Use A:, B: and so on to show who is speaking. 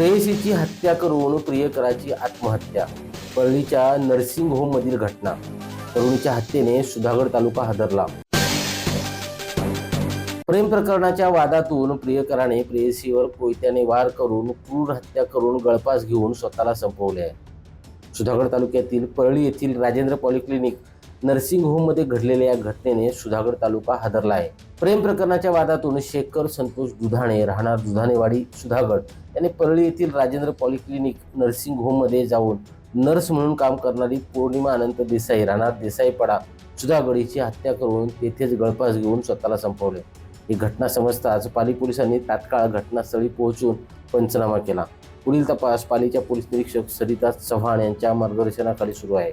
A: प्रेयसीची हत्या करून प्रियकराची आत्महत्या परळीच्या नर्सिंग होम मधील घटना तरुणीच्या हत्येने सुधागड तालुका हादरला. प्रेम प्रकरणाच्या वादातून प्रियकराने प्रेयसीवर कोयत्याने वार करून क्रूर हत्या करून गळपास घेऊन स्वतःला संपवले आहे. सुधागड तालुक्यातील परळी येथील राजेंद्र पॉलिक्लिनिक नर्सिंग होममध्ये घडलेल्या या घटनेने सुधागड तालुका हादरला आहे. प्रेम प्रकरणाच्या वादातून शेखर संतोष दुधाणे राहणार दुधाणेवाडी सुधागड यांनी परळी येथील राजेंद्र पॉलिक्लिनिक नर्सिंग होममध्ये जाऊन नर्स म्हणून काम करणारी पौर्णिमा अनंत देसाई राहणार देसाईपाडा पडा हिची हत्या करून तेथेच गळपास घेऊन स्वतःला संपवले. ही घटना समजताच पाली पोलिसांनी तात्काळ घटनास्थळी पोहोचून पंचनामा केला. पुढील तपास पालीच्या पोलीस निरीक्षक सरिता चव्हाण यांच्या मार्गदर्शनाखाली सुरू आहे.